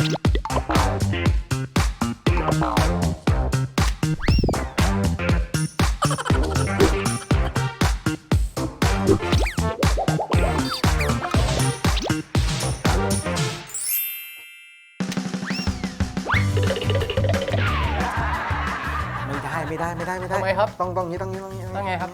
ไม่ได้ไม่ได้ไม่ได้ไม่ได้ทำไมครับ ต้องต้องนี้ต้องนี้ต้องนี้ต้องไงครับ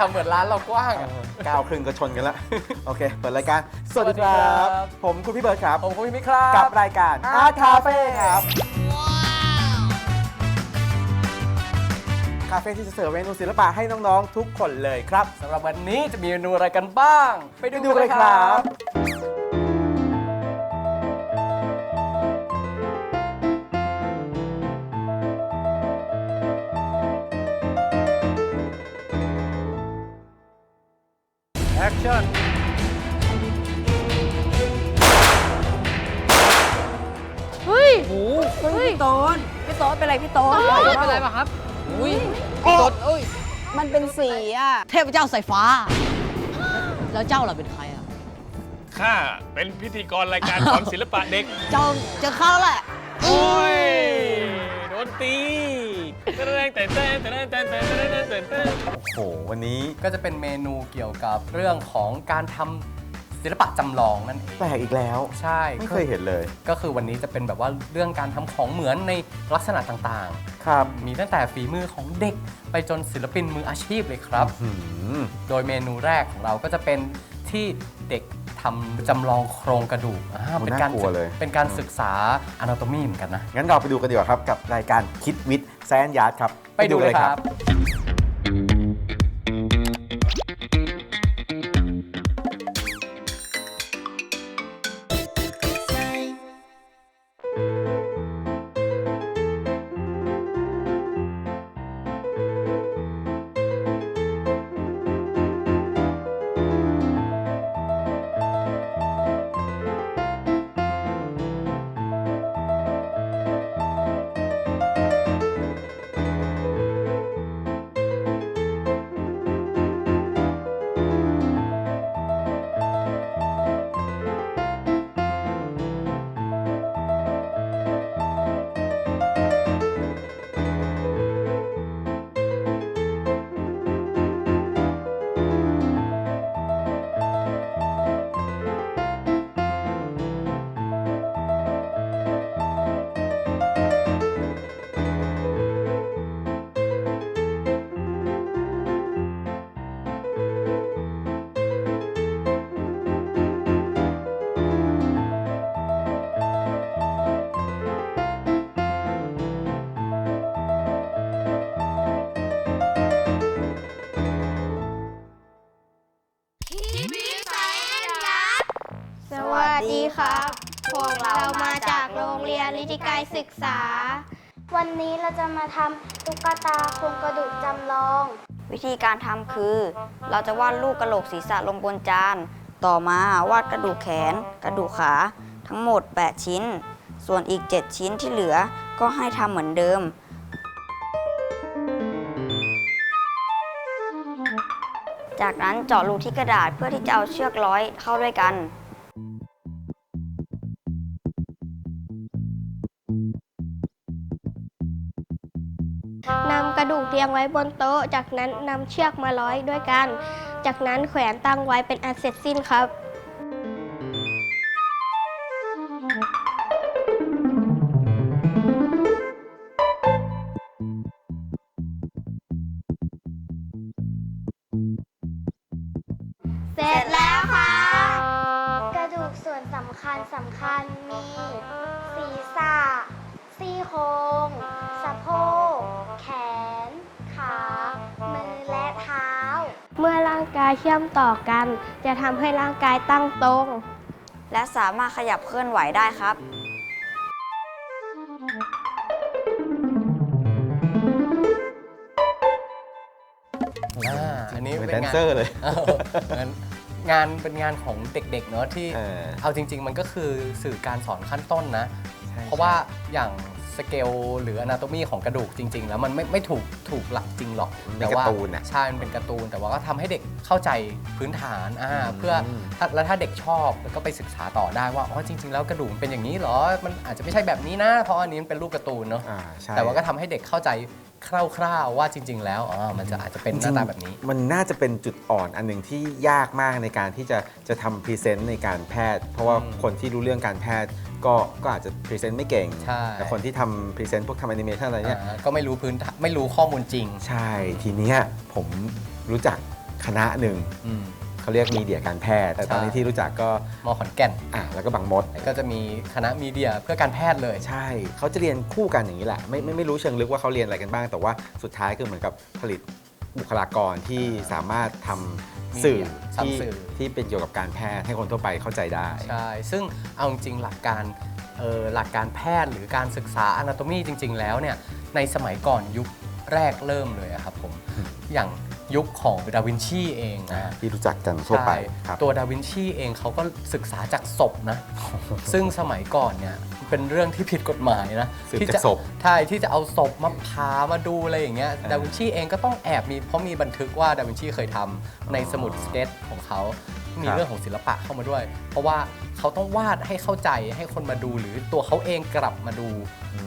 ทำเหมือนร้านเรากว้างอะ ก้าวครึ่งก็ชนกันละ โอเค เปิดรายการ สวัสดีคสวัสดีครัรับ บ ผมคุณพี่เบิร์ดครับ ผมคุณพี่มิกครับ กับรายการ Art Cafe ครับ คาเฟ่ที่จะเสิร์ฟเมนูศิลปะให้น้องๆ ทุกคนเลยครับ สำหรับวันนี้จะมีเมนูอะไรกันบ้าง ไปดูไปดูกันเลยครับ คชั่นเฮ้ย หมูเฮ้ย พี่โตนพี่โตนเป็นไรพี่โตนเป็นไรป่ะครับ อุ้ยตดเอ้ย มันเป็นสีอะ เทพเจ้าสายฟ้า แล้วเจ้าล่ะเป็นใครอะ ข้าเป็นพิธีกรรายการสอนศิลปะเด็ก เจ้าเจอข้าแล้วแหละ โอ้ย โดนตีเต้นเต้นเต้นเต้นเต้นเต้นเต้นเต้ นเต้นเต้นโอ้โหวันนี้ก็จะเป็นเมนูเกี่ยวกับเรื่องของการทำศิลปะจำลองนั่นเองแปลกอีกแล้ว ใช่ไม่เคยเห็นเลยก็คือวันนี้จะเป็นแบบว่าเรื่องการทำของเหมือนในลักษณะต่างครับๆ มีตั้งแต่ฝีมือของเด็กไปจนศิลปินมืออาชีพเลยครับ หืมโดยเมนูแรกของเราก็จะเป็นที่เด็กทำจำลองโครงกระดูกอ่าโอ้เป็นการน่ากลัวเลยเป็นการศึกษา anatomy เหมือนกันนะ งั้นเราไปดูกันดีกว่าครับ กับรายการคิดวิทย์แซนยาร์ดครับไปดูเลยครับส สดีครับ พวกเรามาจากโรงเรียนลิติไกรศึกษา วันนี้เราจะมาทำตุ๊กตาโครงกระดูกจำลอง วิธีการทำคือ เราจะวาดรูปกระโหลกศีรษะลงบนจาน ต่อมาวาดกระดูกแขน กระดูกขา ทั้งหมด 8 ชิ้น ส่วนอีก 7 ชิ้นที่เหลือก็ให้ทำเหมือนเดิมจากนั้นเจาะรูที่กระดาษเพื่อที่จะเอาเชือกร้อยเข้าด้วยกัน ระดูกเรียงไว้บนโต๊ะ จากนั้นนำเชือกมาร้อยด้วยกัน จากนั้นแขวนตั้งไว้เป็นอันเสร็จสิ้นครับ เสร็จแล้วค่ะ กระดูกส่วนสำคัญสำคัญมีศีรษะซี่โครง เชื่อมต่อกัน จะทำให้ร่างกายตั้งตรง และสามารถขยับเคลื่อนไหวได้ครับ อ่าอันนี้เหมือนเป็แดนนงานเซอร์เลย เออเหมือนงานเป็นงานของเด็กๆเนอะที่เออ เอาจริง ๆ มันก็คือสื่อการสอนขั้นต้นนะใช่เพราะว่าอย่าง สเกลหรืออนาโตมีของกระดูกจริง ๆ แล้วมันไม่ไม่ถูกถูกหลักจริงหรอกมันเป็นแต่ว่าการ์ตูนอะใช่มันเป็นการ์ตูน แต่ว่าก็ทำให้เด็กเข้าใจพื้นฐานอ่าเพื่อถ้าแล้วถ้าเด็กชอบแล้วก็ไปศึกษาต่อได้ว่าอ๋อจริง ๆ แล้วกระดูกมันเป็นอย่างนี้เหรอมันอาจจะไม่ใช่แบบนี้นะ เพราะอันนี้มันเป็นรูปการ์ตูนเนาะอ่าใช่ แต่ว่าก็ทำให้เด็กเข้าใจคร่าวๆว่าจริง ๆ แล้วอ๋อมันจะอาจจะเป็นหน้าตาแบบนี้ มันน่าจะเป็นจุดอ่อนอันหนึ่งที่ยากมากในการที่จะจะทำพรีเซนต์ในการแพทย์ เพราะว่าอืมคนที่รู้เรื่องการแพทย์ ก็ก็อาจจะพรีเซนต์ไม่เก่ง ใช่ แต่คนที่ทำพรีเซนต์พวกทำแอนิเมชันอะไรเนี่ย อ่าก็ไม่รู้พื้นฐานไม่รู้ข้อมูลจริงใช่ทีเนี้ยผมรู้จักคณะหนึ่งอืม เขาเรียกมีเดียการแพทย์ แต่ตอนนี้ใช่ ที่รู้จักก็มอขอนแก่น อะแล้วก็บางมด ก็จะมีคณะมีเดียเพื่อการแพทย์เลย ใช่เขาจะเรียนคู่กันอย่างนี้แหละไม่ไม่ไม่รู้เชิงลึกว่าเขาเรียนอะไรกันบ้าง แต่ว่าสุดท้ายคือเหมือนกับผลิตบุคลากรที่สามารถทำ สื่อทำที่สื่อ ที่เป็นเกี่ยวกับการแพทย์ให้คนทั่วไปเข้าใจได้ ใช่ ซึ่งเอาจริงๆหลักการเอ่อหลักการแพทย์หรือการศึกษาอนาโตมีจริง ๆ แล้วเนี่ย ในสมัยก่อนยุคแรกเริ่มเลยอะครับผม อย่าง ยุคของดาวินชีเองนะ ที่รู้จักกันทั่วไปใช่ครับ ตัวดาวินชีเองเขาก็ศึกษาจากศพนะ ซึ่งสมัยก่อนเนี่ยเป็นเรื่องที่ผิดกฎหมายนะสืบที่จากจะศพ ใช่ที่จะเอาศพมาพามาดูอะไรอย่างเงี้ยอ่าดาวินชีเองก็ต้องแอบมีเพราะมีบันทึกว่าดาวินชีเคยทำในสมุดสเก็ตของเขา มีครับเรื่องของศิลปะเข้ามาด้วย เพราะว่าเขาต้องวาดให้เข้าใจให้คนมาดูหรือตัวเขาเองกลับมาดู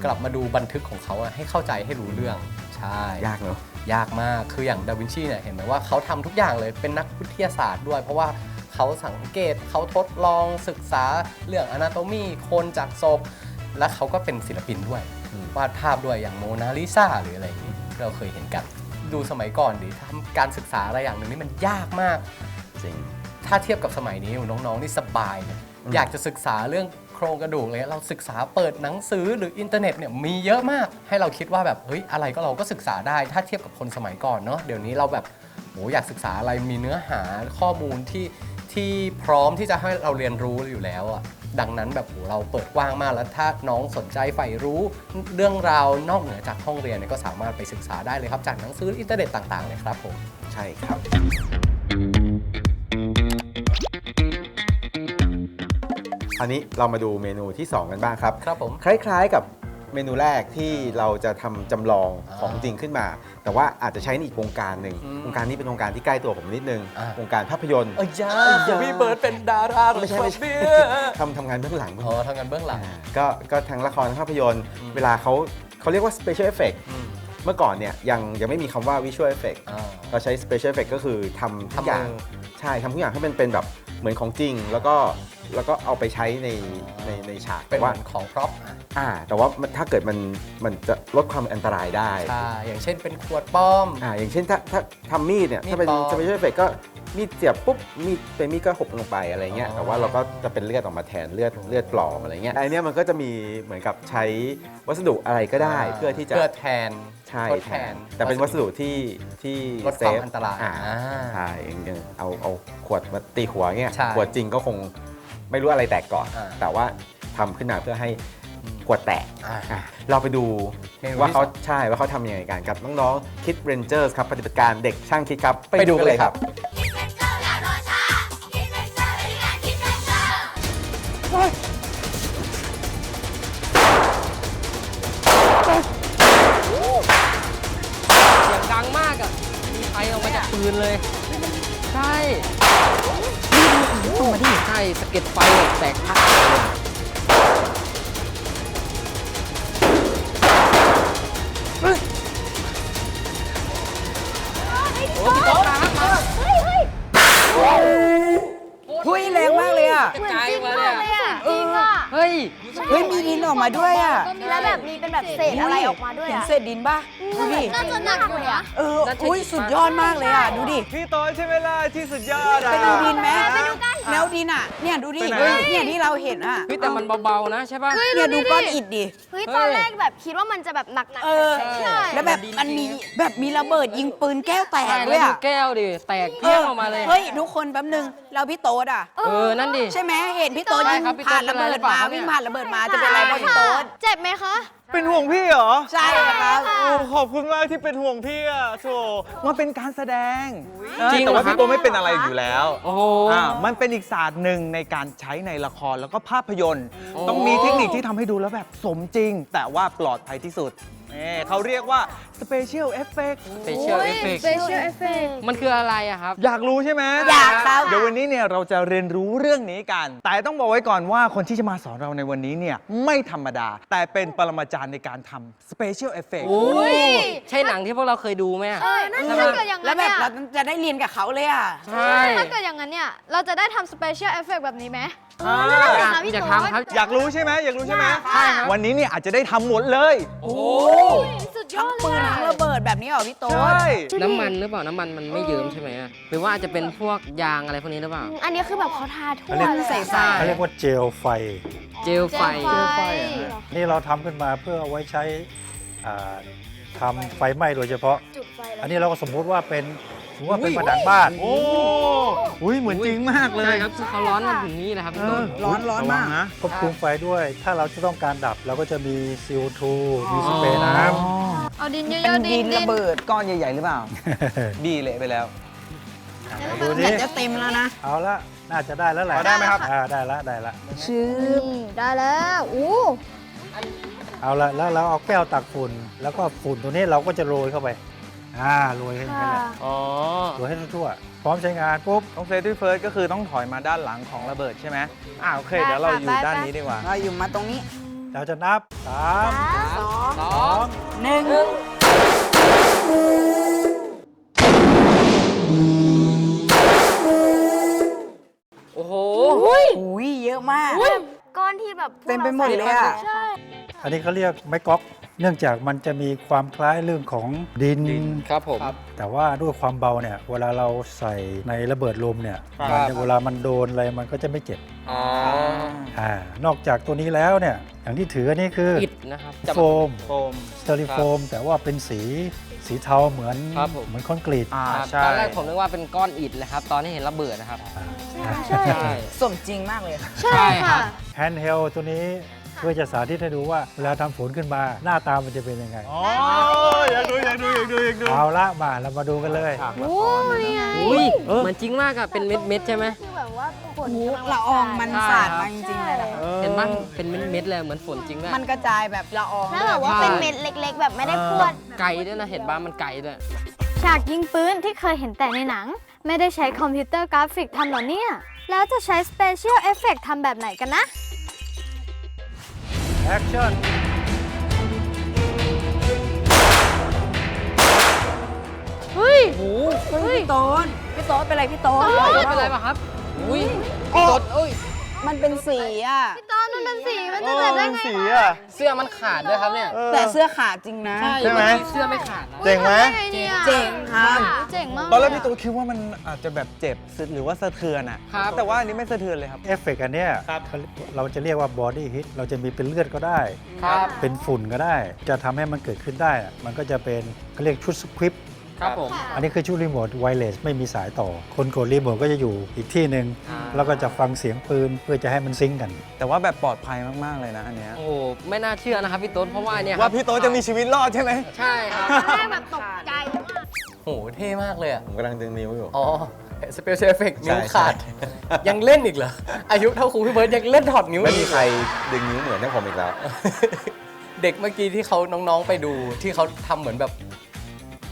กลับมาดูบันทึกของเขาอะให้เข้าใจให้รู้เรื่องใช่ ยากเนอะ ยากมาก คืออย่างดาวินชีเนี่ยเห็นไหมว่าเขาทำทุกอย่างเลย เป็นนักวิทยาศาสตร์ด้วย เพราะว่าเขาสังเกตเขาทดลองศึกษาเรื่องอนาโตมีคนจากศพ และเขาก็เป็นศิลปินด้วยอืมวาดภาพด้วยอย่างโมนาลิซาหรืออะไรอย่างนี้เราเคยเห็นกัน ดูสมัยก่อนดิทำการศึกษาอะไรอย่างหนึ่งนี่มันยากมาก จริง ถ้าเทียบกับสมัยนี้น้องๆนี่สบายเลยอืมอยากจะศึกษาเรื่องโครงกระดูกเลยเราศึกษาเปิดหนังสือหรืออินเทอร์เน็ตเนี่ยมีเยอะมาก ให้เราคิดว่าแบบเฮ้ยอะไรก็เราก็ศึกษาได้ถ้าเทียบกับคนสมัยก่อนเนาะเดี๋ยวนี้เราแบบโหอยากศึกษาอะไรมีเนื้อหาข้อมูลที่ที่พร้อมที่จะให้เราเรียนรู้อยู่แล้วอะดังนั้นแบบโหเราเปิดกว้างมากแล้วถ้าน้องสนใจใฝ่รู้เรื่องราวนอกเหนือจากห้องเรียนเนี่ยก็สามารถไปศึกษาได้เลยครับจากหนังสืออินเทอร์เน็ตต่างๆเลยครับผม ใช่ครับ อันนี้เรามาดูเมนูที่ 2 กันบ้างครับ ครับผม คล้ายๆกับเมนูแรกที่เราจะทำจำลองของจริงขึ้นมา แต่ว่าอาจจะใช้ในอีกวงการหนึ่งอืมวงการนี้เป็นวงการที่ใกล้ตัวผมนิดนึงอ่าวงการภาพยนตร์ เอ้ยจ้าพี่เบิร์ดเป็นดาราหรือไม่ใช่ไม่ใช่เบี้ยทำทำงานเบื้องหลังอ๋อทำงานเบื้องหลังอ่าก็ก็ทั้งละครทั้งภาพยนตร์อืมเวลาเขาเขาเรียกว่า special effect อืมเมื่อก่อนเนี่ยยังยังไม่มีคำว่า visual effect อ่า เราใช้ special effect ก็คือทำทุกอย่างทำมือ ใช่ทำทุกอย่างให้มันเป็นแบบ เหมือนของจริงแล้วก็แล้วก็เอาไปใช้ในในในฉากเป็นแต่ว่าเหมือนของพร็อพอะอ่า แต่ว่ามันถ้าเกิดมันมันจะลดความอันตรายได้ ใช่อย่างเช่นเป็นขวดป้อม อ่าอย่างเช่นถ้าถ้าทำมีดเนี่ยมีดถ้าเป็นปลอม special effect ก็มีดเสียบปุ๊บมีดเป็นมีดก็หกลงไปอะไรเงี้ยอ๋อแต่ว่าเราก็จะเป็นเลือดออกมาแทนเลือดเลือดปลอมอะไรเงี้ยไอเนี้ยมันก็จะมีเหมือนกับใช้วัสดุอะไรก็ได้เพื่อที่จะเพื่อแทน ใช่ทดแทนแต่เป็นวัสดุที่ที่ลดความเซฟอันตรายอ่าอ่าใช่อย่างอย่างเอาเอาขวดมาตีหัวเงี้ยใช่ขวดจริงก็คงไม่รู้อะไรแตกก่อน อ่า แต่ว่าทำขึ้นมาเพื่อให้อืมขวดแตก อ่า อะเราไปดูเมนูว่าที่เขาสองใช่ว่าเขาทำยังไงกันกับน้องๆคิดเรนเจอร์ครับปฏิบัติการเด็กช่างคิดครับไปดูกันเลยครับากเลยอะ ดูดิพี่โตใช่ไหมล่ะที่สุดยอดไปดูดินไหมไปดูกันแล้วดินอะ เนี่ยดูดิ ไปไหนเฮ้ยเนี่ยที่เราเห็นอะเฮ้ยแต่มันเบาๆนะใช่ป่ะเนี่ยดูก้อนอิฐดิ เฮ้ยตอนแรกแบบคิดว่ามันจะแบบหนักๆเออใช่ แล้วแบบมันมีแบบมีระเบิดยิงปืนแก้วแตกใช่ด้แล้ววยดูอะแก้วดิ แตกเพี้ยงออกมาเลย เฮ้ยทุกคนแป๊บนึง เราพี่โต๊ดอะ เออ นั่นดิ ใช่ไหมเห็นพี่โต๊ดใช่ยิงครับพี่โต๊ผ่าดนระเบิดเป็นไรหรือเปมาล่าวิ่งเนี่ย ผ่านระเบิดมาจะเป็นอะไรบ้างพี่โต๊ด เจ็บไหมคะ เป็นห่วงพี่เหรอ ใช่ครับ โอ้ขอบคุณมากที่เป็นห่วงพี่อะโถมันเป็นการแสดงเออจริงเหรอ แต่ว่าครับพี่โตไม่เป็นอะไรอยู่แล้วโอ้โห อ่ามันเป็นอีกศาสตร์หนึ่งในการใช้ในละครแล้วก็ภาพยนตร์โอ้ต้องมีเทคนิคที่ทำให้ดูแล้วแบบสมจริง แต่ว่าปลอดภัยที่สุด นี่เขาเรียกว่า Special Effect Special Effect Special Effect มันคืออะไรอะครับ อยากรู้ใช่ไหมอยากครับ เดี๋ยววันนี้เนี่ยเราจะเรียนรู้เรื่องนี้กัน แต่ต้องบอกไว้ก่อนว่าคนที่จะมาสอนเราในวันนี้เนี่ยไม่ธรรมดา แต่เป็นปรมาจารย์ในการทำ Special Effect โอ้ใช่หนังที่พวกเราเคยดูไหมอะ เออนั่นใช่ถ้าไหมเกิดอย่างแล้นั้วนแบบเนี่ยเราจะได้เรียนกับเขาเลยอะ ใช่ ถ้าเกิดอย่างนั้นเนี่ย เราจะได้ทำสเปเชียลเอฟเฟกแบบนี้ไหมอ่าอยากอยากทำครับ อยากรู้ใช่ไหมอยากรู้ใช่ไหมใช่ครับ วันนี้เนี่ยอาจจะได้ทำหมดเลย โอ้สุดยทั้องดเลปืยนอะทั้งระเบิดแบบนี้เหรอพี่โต๊ใชด่น้ำมันหรือเปล่า น้ำมันมันไม่เยิ้มใช่ไหมอะหรือว่าอาจจะเป็นพวกยางอะไรพวกนี้หรือเปล่า อันนี้คือแบบเขาทาทั่วเขาเรียกเลยใส่อะใส่ เขาเรียกว่าเจลไฟ เจลไฟเจลไฟนี่เราทำขึ้นมาเพื่อเอาไว้ใช้อ่าทำไฟไหม้โดยเฉพาะ จุดไฟแล้วอันนี้เราก็สมมุติว่าเป็น สมมติว่าเป็นผนังบ้าน โอ้อุ้ยเหมือนจริงมากเลยใช่ครับคือเขาร้อนกันถึงนี่นะครับพี่ต้น ร้อนร้อนมากระวังนะควบคุมไฟด้วย ถ้าเราจะต้องการดับเราก็จะมี CO2 มีสเปรย์น้เอาดินเยเป็นอะๆดิดินนระเบิดก้อนใหญ่ ๆ หรือเปล่าำดีเละไปแล้วดูแบดิตจะเต็มแล้วนะเอาละน่าจะได้แล้วแหละพอได้ไหมครับ อ่าได้ละได้ละชื่อนี่ได้แล้วอู้เอาละแล้วเราเอาแก้วตักฝุ่น แล้วก็ฝุ่นตัวนี้เราก็จะโรยเข้าไป อ่าโรยให้มันแหละอ๋อโรยให้ทั่วๆพร้อมใช้งานปุ๊บต้องเซฟตี้เฟิร์สก็คือต้องถอยมาด้านหลังของระเบิดใช่ไหมอ่าโอเค เดี๋ยวเราอยู่ด้านนี้ดีกว่า เราอยู่มาตรงนี้เราจะนับสามสองสอสองงหนึ่งโอ้โหอุ้ยเยอะมาก ก้อนที่แบบพวกเต็มไปหมดเลยอะ ใช่ อันนี้เขาเรียกไม้ก๊อก เนื่องจากมันจะมีความคล้ายเรื่องของดินครับผมแต่ว่าด้วยความเบาเนี่ยเวลาเราใส่ในระเบิดลมเนี่ยครับ มันเวลามันโดนอะไรมันก็จะไม่เจ็บอ๋ออ่านอกจากตัวนี้แล้วเนี่ยอย่างที่ถืออันนี้คืออิดนะครับจับ โฟมโฟม สเตอริโฟม แต่ว่าเป็นสีสีเทาเหมือนครับผม เหมือนคอนกรีตอ่าครับใช่ ตอนแรกผมนึกว่าเป็นก้อนอิฐเลยครับ ตอนที่เห็นระเบิดนะครับใช่ใช่ สมจริงมากเลย ใช่ค่ะ แฮนด์เฮลตัวนี้เพื่อจะสาธิตให้ดูว่าเวลาทำฝนขึ้นมาหน้าตามันจะเป็นยังไง อ๋ออยากดูอยากดูอยากดูอยากดูเอาละมาเรามาดูกันเลยโอ้ยไงอุ้ยเหมือนจริงมากอะเป็นเม็ดเม็ดๆใช่ไหมคือแบบว่าฝนโอ้กำลังละอองมันใช่สาดครับมาจริงๆเลยนะคะเห็นปะเป็นเม็ดเม็ดๆเลยเหมือนฝนจริงด้วยมันกระจายแบบละอองแล้วแบบว่าใช่เป็นเม็ดเล็ก ๆ แบบไม่ได้พรวด ไกลด้วยนะเห็นปะมันไกลด้วยฉากยิงปืนที่เคยเห็นแต่ในหนัง ไม่ได้ใช้คอมพิวเตอร์กราฟิกทำหรอเนี่ย แล้วจะใช้สเปเชียลเอฟเฟกทำแบบไหนกันนะ แอคชั่นเฮ้ยโอ้เฮ้ย พี่โต๊ดพี่โต๊ดเป็นไรพี่โต๊ดโหเป็นไรปะครับ อุ้ยตดโอ้ย มันเป็นสีอะตอนมัน เป็นสีมันโอ้จะเกิดได้เป็นไงสีอะ เสื้อมันขาดด้วยครับเนี่ยเออแต่เสื้อขาดจริงนะ ใช่ใช่ไหมเอกี้เสื้อไม่ขาดนะเจ๋งไหม ทำด้เนี่ยเจ๋งครับ เจ๋งมากตอนแรกพี่ตูคิดว่ามันอาจจะแบบเจ็บหรือว่าสะเทือนอะ ครับแต่ว่าอันนี้ไม่สะเทือนเลยครับ เอฟเฟกต์อันเนี้ยครับ เขาเราจะเรียกว่าบอดี้ฮิตเราจะมีเป็นเลือดก็ได้ ครับ เป็นฝุ่นก็ได้ จะทำให้มันเกิดขึ้นได้อะมันก็จะเป็นเขาเรียกชุดสคริปต์ ครับผมอันนี้คือชุดรีโมทไวเลสไม่มีสายต่อ คนกดรีโมทก็จะอยู่อีกที่หนึ่งอ่า แล้วก็จะฟังเสียงปืนเพื่อจะให้มันซิงก์กัน แต่ว่าแบบปลอดภัยมาก ๆ เลยนะ อันเนี้ย โอ้โหไม่น่าเชื่อนะครับพี่ต้นเพราะว่าเนี่ยว่าพี่โตจะมีชีวิตรอดใช่ไหมใช่ครับแรกแบบตกใจมาก โหเท่มากเลยอะผมกำลังดึงนิ้วอยู่ อ๋อสเปเชียลเอฟเฟกต์ใช่นิ้วขาดยังเล่นอีกเหรอ อายุเท่าครูพี่เบิร์ดยังเล่นถอดนิ้วไม่อีมีกใครดึงนิ้วเหมือนให้ผมอีกแล้ว เด็กเมื่อกี้ที่เขาน้องๆไปดูที่เขาทำเหมือนแบบ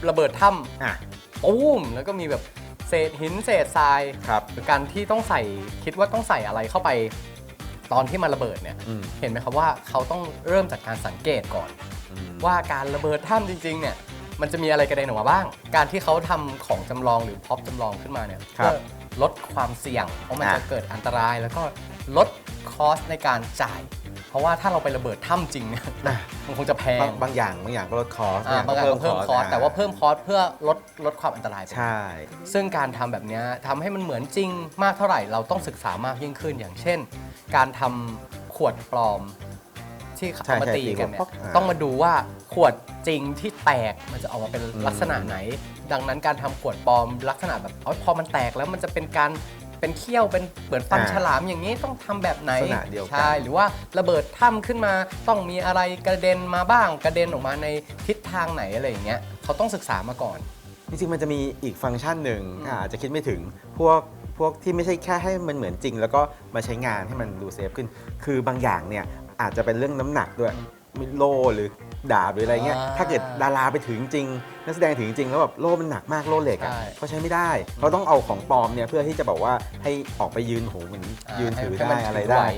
ระเบิดถ้อะำปุ้มแล้วก็มีแบบเศษหินเศษทราย ครับหรือการที่ต้องใส่คิดว่าต้องใส่อะไรเข้าไป ตอนที่มันระเบิดเนี่ย อืม เห็นไหมครับว่าเขาต้องเริ่มจากการสังเกตก่อน อืมว่าการระเบิดถ้ำจริงๆเนี่ยมันจะมีอะไรกระเด็นออกมาบ้าง การที่เขาทำของจำลองหรือพ็อปจำลองขึ้นมาเนี่ยครับเพื่อลดความเสี่ยง เพราะมันอะจะเกิดอันตรายแล้วก็ลดคอสในการจ่าย เพราะว่าถ้าเราไประเบิดถ้ำจริงเนี่ยอะ มันคงจะแพบางงบางอย่างบางอย่างก็ลดคอสอ่าบางอย่างก็เพิ่มคอสะแต่ว่าเพิ่มคอสเพื่อลดลดความอันตรายไป ใช่ ซึ่งการทำแบบเนี้ยทำให้มันเหมือนจริงมากเท่าไหร่เราต้องศึกษามากยิ่งขึ้นอย่างเช่น การทำขวดปลอมที่ใช่เขามาใช่ตีกันเนี่ยตีกันต้องมาดูว่าขวดจริงที่แตกมันจะออกมาเป็นอืมลักษณะไหน ดังนั้นการทำขวดปลอมลักษณะแบบเอาพอมันแตกแล้วมันจะเป็นการ เป็นเขี้ยวเป็นเหมือนฟันอ่าฉลามอย่างนี้ต้องทำแบบไหนลักษณะเดียวกัน ใช่หรือว่าระเบิดถ้ำขึ้นมาต้องมีอะไรกระเด็นมาบ้างกระเด็นออกมาในทิศทางไหนอะไรอย่างเงี้ยเขาต้องศึกษามาก่อน จริงๆ มันจะมีอีกฟังก์ชันหนึ่งอาจจะคิดไม่ถึง พวกพวกที่ไม่ใช่แค่ให้มันเหมือนจริง แล้วก็มาใช้งานให้มันดูเซฟขึ้น คือบางอย่างเนี่ยอาจจะเป็นเรื่องน้ำหนักด้วยมิโล่หรือ ดาบหรืออะไรเงี้ย อ่าถ้าเกิดดาราไปถึงจริง นักแสดงถึงจริงแล้วแบบโล่มันหนักมากโล่เหล็กอะใช่เขาใช้ไม่ได้เขาต้องเอาของปลอมเนี่ยเพื่อที่จะบอกว่าให้ออกไปยืนโหเหมือนยืนถือให้มัได้นอะไรถืได้ว้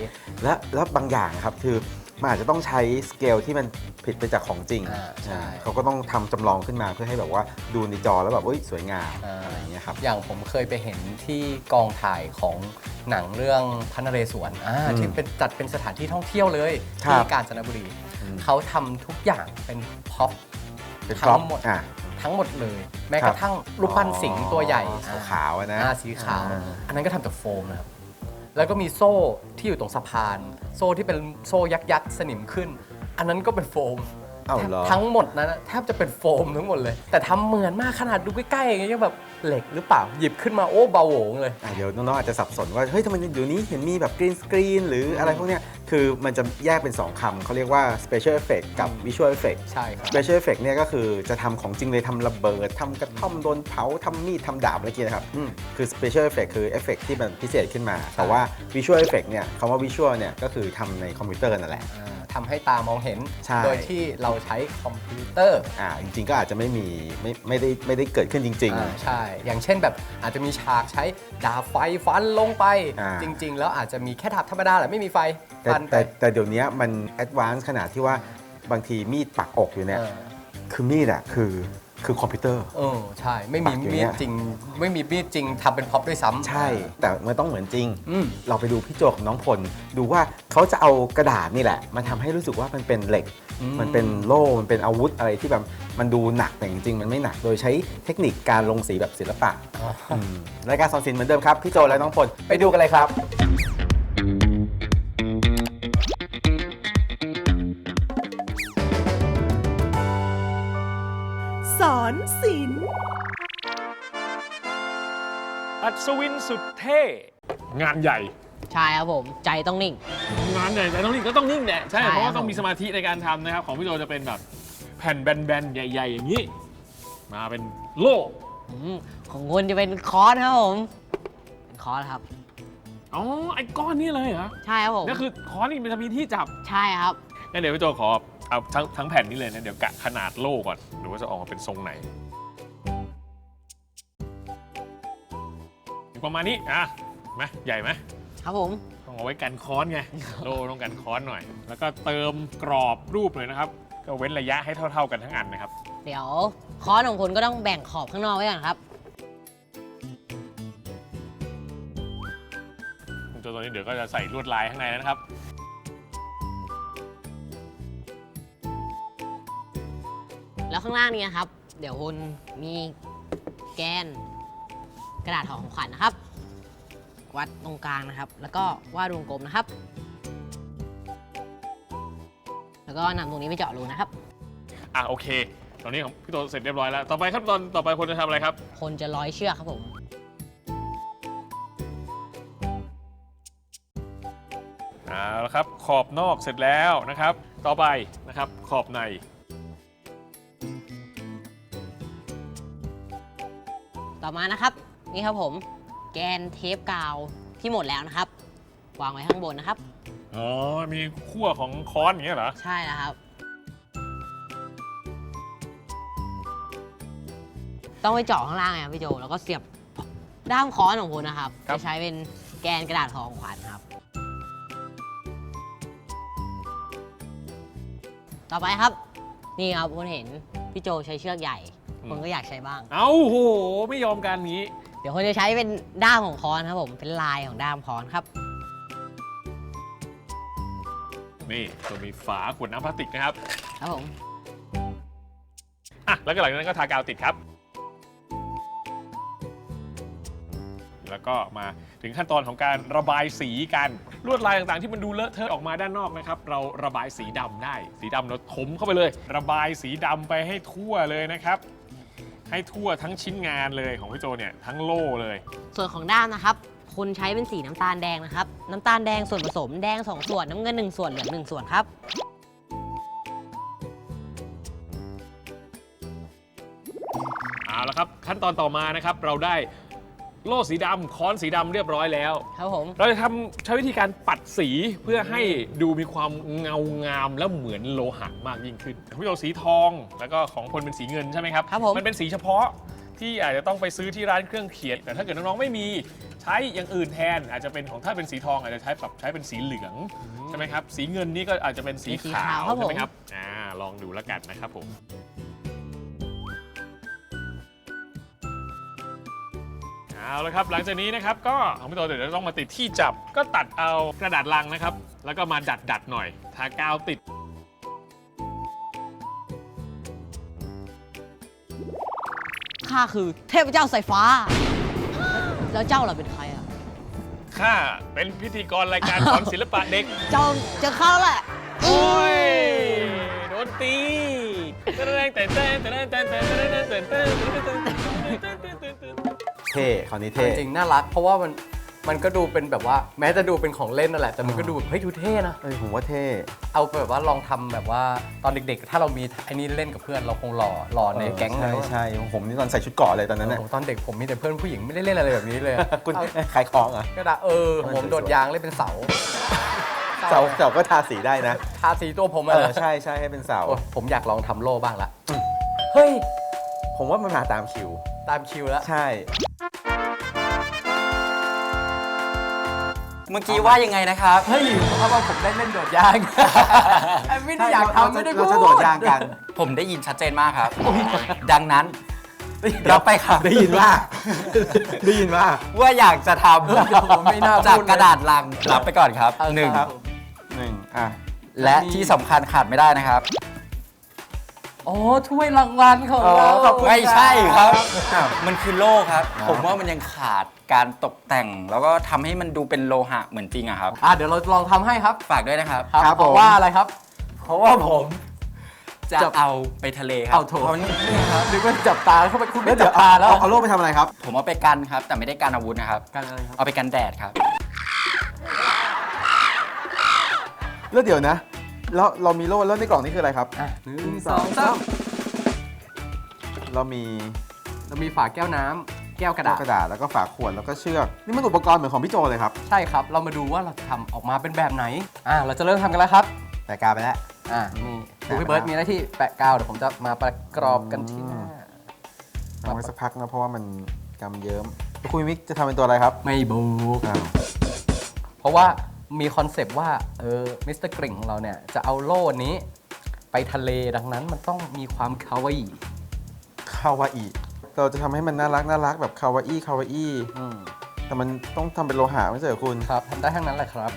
และแล้วบางอย่างครับคือมันอาจจะต้องใช้สเกลที่มันผิดไปจากของจริงอ่าใช่ อ่าเขาก็ต้องทำจำลองขึ้นมาเพื่อให้แบบว่าดูในจอแล้วแบบเอ้ยสวยงามอ่าอะไรอย่างเงี้ยครับ อย่างผมเคยไปเห็นที่กองถ่ายของหนังเรื่องพระนเรศวรอ่าอืมที่เป็นจัดเป็นสถานที่ท่องเที่ยวเลย ครับ ที่กาญจนบุรีอืม เขาทำทุกอย่างเป็นพ็อป เป็นทั้พร็อพงหมด อะ ทั้งหมดเลย แม้กระทั่งรูปปั้นสิงห์ตัวใหญ่อ๋อขาวๆอะนะอ่าสีขาว อ่า อันนั้นก็ทำจากโฟมนะครับ แล้วก็มีโซ่ที่อยู่ตรงสะพาน โซ่ที่เป็นโซ่ยักษ์ยักษ์สนิมขึ้น อันนั้นก็เป็นโฟม เอ้าเหรอ ทั้งหมดนั้นนะแทบจะเป็นโฟมทั้งหมดเลย แต่ทำเหมือนมากขนาดดูใกล้ๆอย่างเงี้ยยังแบบเหล็กหรือเปล่าหยิบขึ้นมาโอ้เบาโหวงเลย อะเดี๋ยวน้องๆอาจจะสับสนว่า เฮ้ยทำไมเดี๋ยวนี้เห็นมีแบบกรีนสกรีนหรืออะไรพวกเนี้ยคือมันจะแยกเป็น 2คำเขาเรียกว่า special effect กับ visual effect ใช่ครับ special effect เนี่ยก็คือจะทำของจริงเลยทำระเบิดทำกระท่อมโดนเผาทำมีดทำดาบอะไรเงี้ยนะครับคือ special effect คือเอฟเฟกที่มันพิเศษขึ้นมา แต่ว่า visual effect เนี่ยคำว่า visual เนี่ยก็คือทำในคอมพิวเตอร์นั่นแหละ อ่า ทำให้ตามองเห็น ใช่ โดยที่เราใช้คอมพิวเตอร์อ่าจริงๆ ก็อาจจะไม่มีไม่ไม่ได้ไม่ได้เกิดขึ้นจริง อ่าใช่ อย่างเช่นแบบอาจจะมีฉากใช้ดาบไฟฟันลงไป อ่า จริง ๆ แล้วอาจจะมีแค่ดาบธรรมดาแหละไม่มีไฟๆ แต่ฟันไปแต่แต่เดี๋ยวนี้มัน advance ขนาดที่ว่าบางทีมีดปักอกอยู่เนี่ย เออ คือมีดอะคือ คือคอมพิวเตอร์ เออใช่ ไม่มีปักอยู่มีเนี่ดยจริง ไม่มีมีดจริงทำเป็นพ็อปด้วยซ้ำ ใช่ แต่มันต้องเหมือนจริง อืม เราไปดูพี่โจกับน้องพล ดูว่าเขาจะเอากระดาษนี่แหละ มาทำให้รู้สึกว่ามันเป็นเหล็กอืมมันเป็นโล่ มันเป็นอาวุธอะไรที่แบบมันดูหนักแต่จริงๆมันไม่หนัก โดยใช้เทคนิคการลงสีแบบศิลปะอ๋ออืมรายการสอนศิลป์เหมือนเดิมครับ พี่โจและน้องพล ไปดูกันเลยครับ อัศวินสุดเท่ งานใหญ่ ใช่ครับผม ใจต้องนิ่ง งานใหญ่แต่ต้องนิ่งก็ต้องนิ่งแหละใช่ ใช่เพราะว่าครับ ต้องมีสมาธิในการทำนะครับ ของพี่โจจะเป็นแบบแผ่นแบนๆ ใหญ่ ๆ อย่างนี้ มาเป็นโล่อืมของคุณจะเป็นคอร์สครับผมเป็นคอร์สครับ อ๋อ ไอ้ก้อนนี้เลยเหรอใช่ครับผมนั่นคือคอนนี่มันจะมีที่จับใช่ครับ งั้นเดี๋ยวพี่โจขอเอาทั้งทั้งแผ่นนี้เลยนะ เดี๋ยวกะขนาดโล่ก่อนดูว่าจะออกมาเป็นทรงไหน ประมาณนี้อะไหมใหญ่ไหมครับผม ต้องเอาไว้กันค้อนไง โล่ต้องกันค้อนหน่อย แล้วก็เติมกรอบรูปเลยนะครับ ก็เว้นระยะให้เท่า ๆกันทั้งอันนะครับ เดี๋ยวคอร์สของคุณก็ต้องแบ่งขอบข้างนอกไว้ก่อนครับจนตอนนี้เดี๋ยวก็จะใส่ลวดลายข้างในแล้วนะครับ แล้วข้างล่างนี้ครับ เดี๋ยวคุณมีแกน กระดาษห่อของขวัญนะครับ วัดตรงกลางนะครับ แล้วก็วาดวงกลมนะครับ แล้วก็นำตรงนี้ไปเจาะรูนะครับ อะโอเค ตอนนี้ของพี่โตเสร็จเรียบร้อยแล้ว ต่อไปขั้นตอนต่อไปคนจะทำอะไรครับ คนจะร้อยเชือกครับผม เอาละครับ ขอบนอกเสร็จแล้วนะครับ ต่อไปนะครับขอบใน ต่อมานะครับ นี่ครับผมแกนเทปกาวที่หมดแล้วนะครับ วางไว้ข้างบนนะครับ อ๋อ มีขั้วของค้อนอย่างเงี้ยเหรอ ใช่แล้วครับ ต้องไปเจาะข้างล่างไงครับพี่โจแล้วก็เสียบด้ามค้อนของคุณนะครับครับ จะใช้เป็นแกนกระดาษห่อของขวัญครับ ต่อไปครับ นี่ครับคุณเห็นพี่โจใช้เชือกใหญ่คุณก็อยากใช้บ้าง เอาโห ไม่ยอมการนี้เดี๋ยวคนจะใช้เป็นด้ามของค้อนครับผมเป็นลายของด้ามค้อนครับ นี่จะมีฝาขวดน้ำพลาสติกนะครับครับผมอะแล้วก็หลังจากนั้นก็ทากาวติดครับ แล้วก็มาถึงขั้นตอนของการระบายสีกันลวดลายต่างๆ ที่มันดูเลอะเทอะออกมาด้านนอกนะครับ เราระบายสีดำได้ สีดำเราถมเข้าไปเลย ระบายสีดำไปให้ทั่วเลยนะครับ ให้ทั่วทั้งชิ้นงานเลยของพี่โจเนี่ยทั้งโล่เลย ส่วนของด้ามนะครับ คนใช้เป็นสีน้ำตาลแดงนะครับ น้ำตาลแดงส่วนผสมแดง 2 ส่วน น้ำเงิน 1 ส่วน เหลือง 1 ส่วนครับ เอาละครับ ขั้นตอนต่อมานะครับ เราได้ โล่สีดำค้อนสีดำเรียบร้อยแล้ว ครับผม เราจะทำใช้วิธีการปัดสีเพื่อให้ดูมีความเงางามและเหมือนโลหะมากยิ่งขึ้นพี่โยสีทองแล้วก็ของคนเป็นสีเงินใช่ไหมครับครับผมมันเป็นสีเฉพาะที่อาจจะต้องไปซื้อที่ร้านเครื่องเขียนแต่ถ้าเกิดน้องๆไม่มีใช้อย่างอื่นแทน อาจจะเป็นของถ้าเป็นสีทองอาจจะใช้ปรับใช้เป็นสีเหลืองใช่ไหมครับสีเงินนี่ก็อาจจะเป็นสีสีขาขาววครับผมใช่ไหมครับอ่าลองดูแล้วกันนะครับผม เอาละครับหลังจากนี้นะครับก็ของพี่โตเดี๋ยวจะต้องมาติดที่จับก็ตัดเอากระดาษลังนะครับ แล้วก็มาดัดดัดๆหน่อยทากาวติด ข้าคือเทพเจ้าสายฟ้า แล้วเจ้าล่ะเป็นใครอะ ข้าเป็นพิธีกรรายการสอนศิลปะเด็ก เจ้าเจอข้าแล้วแหละ โอ้ยโดนตีเต้นเต้นเต้นเต้นเต้นเต้นเต้นเต้นเต้นเต้น เต้นเท่คราวนี้เท่จริงๆน่ารัก เพราะว่ามันมันก็ดูเป็นแบบว่าแม้จะดูเป็นของเล่นนั่นแหละแต่มันก็ดูแบบเฮ้ยดูเท่นะเอ้ยผมว่าเท่ เอาแบบว่าลองทำแบบว่าตอนเด็กๆ ถ้าเรามีไอ้นี่เล่นกับเพื่อนเราคงหล่อหล่อในแก๊งใช่เลยใช่ของผมนี่ตอนใส่ชุดเกราะเลยตอนนั้นโอ้น่ะโหตอนเด็กผมมีแต่เพื่อนผู้หญิงไม่ได้เล่นอะไรแบบนี้เลยอะคุณเอาขายของเหรอะก็ได้เออผมโดดยางเล่นเป็นเสาเสาเสาก็ทาสีได้นะทาสีตัวผมเออะ อใช่ใช่ให้เป็นเสาโอ้ยผมอยากลองทำโล่บ้างละ เฮ้ย ผมว่ามันมาตามคิว ตามคิวแล้ว ใช่ เมื่อกี้ว่ายังไงนะครับ เฮ้ยเพราะว่าผมได้เล่นโดดยาง ไม่ได้อยากทำไม่ได้พูเราจะโดดยางกัน ผมได้ยินชัดเจนมากครับ ดังนั้นรับไปครับได้ยินว่า ได้ยินว่า ว่าอยากจะทผมไม่น่าำจากพูดเลยกระดาษลังรับไปก่อนครับเออหนึ่งครับหนึ่งอะและที่สำคัญขาดไม่ได้นะครับโอ้ถ้วยรางวัลของเราขอบคุณไม่ใช่ครับอ้าวมันคือโล่ครับอ๋อผมว่ามันยังขาด การตกแต่ง แล้วก็ทำให้มันดูเป็นโลหะเหมือนจริงอะครับ อะเดี๋ยวเราลองทำให้ครับฝากด้วยนะครับ ครับเพราะว่าอะไรครับ เพราะว่าผมจะจะเอาไปทะเลครัเอาโถพราะนี่ครับหรือว่าจับตาเข้าไปคุณแล้ไม่วเดี๋จัยวบตาแล้วเอาเอาโล่ไปทำอะไรครับ ผมเอาไปกันครับ แต่ไม่ได้กันอาวุธนะครับ กันอะไรครับเอาไปกันแดดครับ แล้วเดี๋ยวนะ แล้วเรามีโล่แล้วในกล่องนี้คืออะไรครับอะหนึ่งสองสามเรามีเรามีฝาแก้วน้ำ แก้วกระดาษ กระดาษแล้วก็ฝาขวดแล้วก็เชือกนี่มันอุปกรณ์เหมือนของพี่โจเลยครับใช่ครับ เรามาดูว่าเราจะทำออกมาเป็นแบบไหน อะเราจะเริ่มทำกันแล้วครับ แต่กาไปแล้ว อะนี่ดูพี่เบิร์ดมีหน้าที่แปะกาว เดี๋ยวผมจะมาประกรอบกันที่หน้า ทำไว้สักพักนะเพราะว่ามันกำเยิ้มแล้วคุณมิกจะทำเป็นตัวอะไรครับไม่บูอ้าวเพราะว่ามีคอนเซปต์ว่า เออ มิสเตอร์กริ่งของเราเนี่ย จะเอาโล่นี้ ไปทะเล ดังนั้นมันต้องมีความคาวาอิ คาวาอิ เราจะทำให้มันน่ารักน่ารักแบบคาวาอิคาวาอิอืมแต่มันต้องทำเป็นโลหะไม่ใช่เหรอคุณ ครับทำได้ทั้งนั้นแหละครับ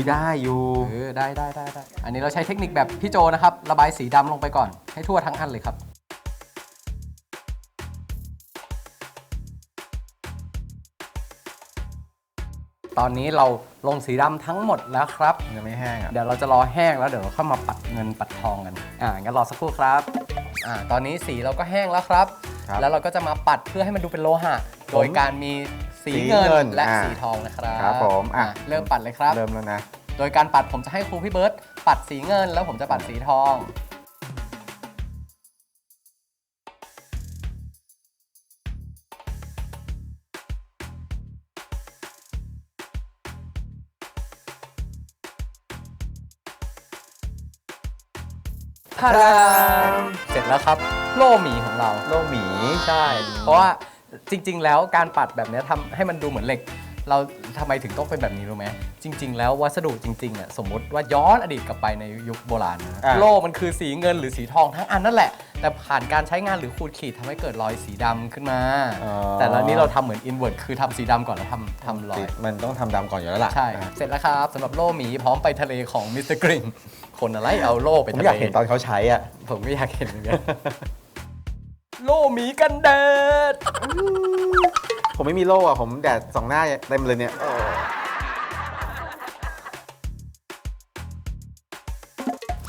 ยได้อยู่เออได้ได้ได้ได้อันนี้เราใช้เทคนิคแบบพี่โจนะครับ ระบายสีดำลงไปก่อน ให้ทั่วทั้งอันเลยครับ ตอนนี้เราลงสีดำทั้งหมดแล้วครับมันยังไม่แห้งอะเดี๋ยวเราจะรอแห้งแล้วเดี๋ยวเราเข้ามาปัดเงินปัดทองกัน อ่างั้นรอสักครู่ครับ อ่า ตอนนี้สีเราก็แห้งแล้วครับ ครับแล้วเราก็จะมาปัดเพื่อให้มันดูเป็นโลหะผมโดยการมี สีสีเงิเงินนและอ่าสีทองนะครับครับผมอะ อะเริ่มปัดเลยครับ เริ่มแล้วนะ โดยการปัดผมจะให้ครูพี่เบิร์ตปัดสีเงิน แล้วผมจะปัดสีทองพารามเสร็จแล้วครับ โล่หมีของเรา โล่หมี ใช่ เพราะว่า จริง ๆ แล้วการปัดแบบเนี้ยทำให้มันดูเหมือนเหล็ก เราทำไมถึงต้องเป็นแบบนี้รู้ไหมจริง ๆ แล้ววัสดุจริงๆอะสมมติว่าย้อนอดีตกลับไปในยุคโบราณนะอะโล่มันคือสีเงินหรือสีทองทั้งอันนั่นแหละ แต่ผ่านการใช้งานหรือขูดขีดทำให้เกิดรอยสีดำขึ้นมาอ๋อแต่แล้วนี้เราทำเหมือนอินเวอร์คือทำสีดำก่อนแล้วทำทำรอยมันต้องทำดำก่อนอยู่แล้วล่ะใช่ อะเสร็จแล้วครับสำหรับโล่หมีพร้อมไปทะเลของมิสเตอร์กริงคนอะไรเอาโล่ไปผมทะเลอยากเห็นตอนเขาใช้อะ ผมก็อยากเห็นเหมือนกัน โล่หมีกันแดด ผมไม่มีโล่อะผมแดดสองหน้าเต็มเลยเนี่ย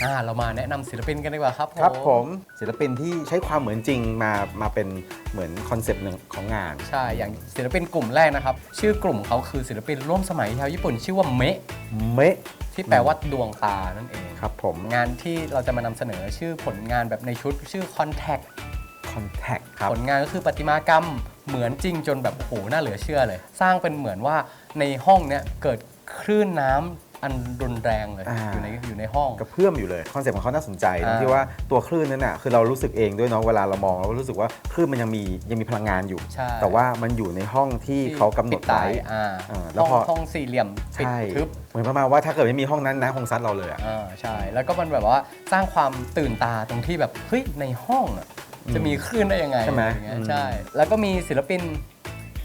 อ่าเรามาแนะนำศิลปินกันดีกว่าครับครับผมศิลปินที่ใช้ความเหมือนจริงมามาเป็นเหมือนคอนเซปต์หนึ่งของงาน ใช่ อย่างศิลปินกลุ่มแรกนะครับ ชื่อกลุ่มเขาคือศิลปินร่วมสมัยชาวญี่ปุ่นชื่อว่าเมะเมะที่แปลว่าดวงตานั่นเอง ครับผม งานที่เราจะมานำเสนอชื่อผลงานแบบในชุดชื่อ Contact Contact ครับผลงานก็คือประติมากรรมเหมือนจริงจนแบบโอ้โหน่าเหลือเชื่อเลย สร้างเป็นเหมือนว่าในห้องเนี้ยเกิดคลื่นน้ำอันรุนแรงเลยอ่าอยู่ในอยู่ในห้อง กระเพื่อมอยู่เลยคอนเซปต์ของเขาน่าสนใจตรงอ่าที่ว่าตัวคลื่นนั้นน่ะคือเรารู้สึกเองด้วยเนาะเวลาเรามองเราก็รู้สึกว่าคลื่นมันยังมียังมีพลังงานอยู่ ใช่ แต่ว่ามันอยู่ในห้องที่เขากำหนดปิตาไว้ ยอ่าอ่าแล้ห้วองพอ ห้องสี่เหลี่ยมปิดใช่ทึบเหมือนประมาณว่าถ้าเกิดไม่มีห้องนั้นนะคงซัดเราเลยอะ อ่าใช่ แล้วก็มันแบบว่าสร้างความตื่นตาตรงที่แบบเฮ้ยในห้องอะ จะมีคลื่นได้ยังไงใช่ไหมอย่างเงี้ยอืมใช่ แล้วก็มีศิลปิน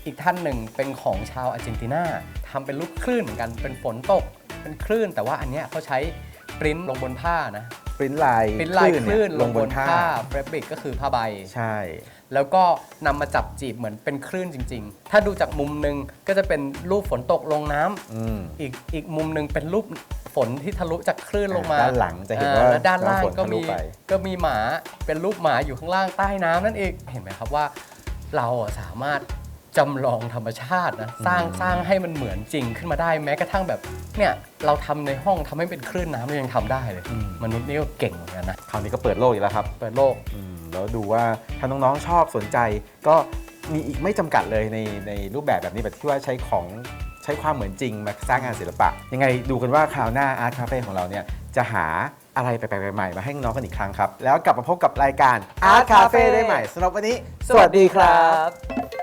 อีกท่านหนึ่งเป็นของชาวอาร์เจนตินาทำเป็นรูปคลื่นเหมือนกันเป็นฝนตก เป็นคลื่น แต่ว่าอันเนี้ยเขาใช้ปริ้นลงบนผ้านะปริ้นลายปริ้นลายคลื่นเยลงบนผ้าแฟบริกก็คือผ้าใบ ใช่ แล้วก็นำมาจับจีบเหมือนเป็นคลื่นจริง ๆ ถ้าดูจากมุมหนึ่งก็จะเป็นรูปฝนตกลงน้ำอืมอีกอีกมุมหนึ่งเป็นรูป ฝนที่ทะลุจากคลื่นลงมาด้านหลังจะเห็นอ่ว่าแล้วด้านล่างน้ำฝนก็ทะลุมีไปก็มีหมาเป็นรูปหมาอยู่ข้างล่างใต้น้ำนั่นเองเห็นไหมครับว่า เราอะสามารถจำลองธรรมชาตินะสร้างสร้างให้มันเหมือนจริงขึ้นมาได้แม้กระทั่งแบบเนี่ยเราทำในห้องทำให้เป็นคลื่นน้ำเรายังทำได้เลย มนุษย์นี่ก็เก่งเหมือนกันนะคราวนี้ก็เปิดโลกอีกแล้วครับ เปิดโลกอืมแล้วดูว่าถ้าน้องๆชอบสนใจ ก็มีอีกไม่จำกัดเลยในในรูปแบบแบบนี้แบบที่ว่าใช้ของ ใช้ความเหมือนจริงมาสร้างงานศิลปะ ยังไงดูกันว่าคราวหน้าอาร์ตคาเฟ่ของเราเนี่ยจะหาอะไรแปลกๆใหม่ๆมาให้น้องกันอีกครั้งครับ แล้วกลับมาพบกับรายการอาร์ตคาเฟ่ได้ใหม่สำหรับวันนี้ สวัสดีครับ